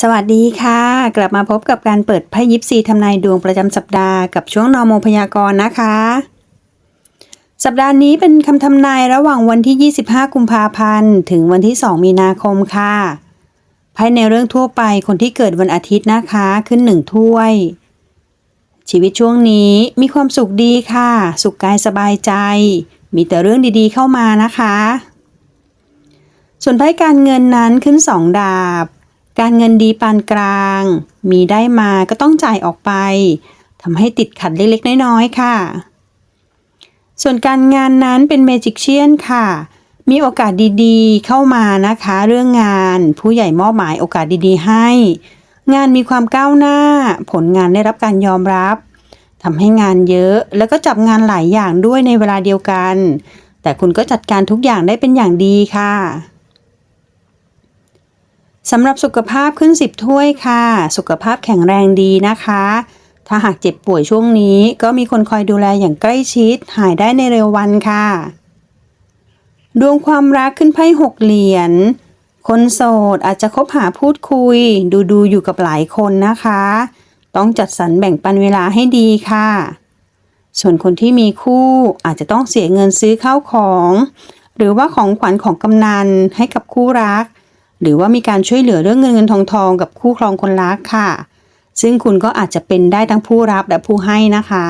สวัสดีค่ะ กลับมาพบกับการเปิดไพ่ยิปซีทำนายดวงประจำสัปดาห์กับช่วงนอโมพยากรณ์นะคะ สัปดาห์นี้เป็นคำทำนายระหว่างวันที่ 25 กุมภาพันธ์ ถึงวันที่ 2 มีนาคมค่ะไพ่ในเรื่องทั่วไปคนที่เกิดวันอาทิตย์นะคะขึ้นหนึ่งถ้วย ชีวิตช่วงนี้มีความสุขดีค่ะ สุขกายสบายใจ มีแต่เรื่องดีๆเข้ามานะคะ ส่วนไพ่การเงินนั้นขึ้นสองดาบ การเงินดีปานกลาง มีได้มาก็ต้องจ่ายออกไปทำให้ติดขัดเล็กๆ น้อยๆ ค่ะ ส่วนการงานนั้นเป็นเมจิกเชียนค่ะ มีโอกาสดีๆ เข้ามานะคะ เรื่องงานผู้ใหญ่มอบหมายโอกาสดีๆ ให้ งานมีความก้าวหน้า ผลงานได้รับการยอมรับทำให้งานเยอะแล้วก็จับงานหลายอย่างด้วยในเวลาเดียวกัน แต่คุณก็จัดการทุกอย่างได้เป็นอย่างดีค่ะ สำหรับสุขภาพขึ้น 10 ถ้วยค่ะ สุขภาพแข็งแรงดีนะคะ ถ้าหากเจ็บป่วยช่วงนี้ ก็มีคนคอยดูแลอย่างใกล้ชิด หายได้ในเร็ววันค่ะ ดวงความรักขึ้นไพ่หกเหรียญ คนโสดอาจจะคบหาพูดคุย ดูดูอยู่กับหลายคนนะคะ ต้องจัดสรรแบ่งปันเวลาให้ดีค่ะ ส่วนคนที่มีคู่อาจจะต้องเสียเงินซื้อข้าวของ หรือว่าของขวัญของกำนันให้กับคู่รัก หรือว่ามีการช่วยเหลือเรื่องเงินเงินทองทองกับคู่ครองคนรักค่ะ ซึ่งคุณก็อาจจะเป็นได้ทั้งผู้รับและผู้ให้นะคะ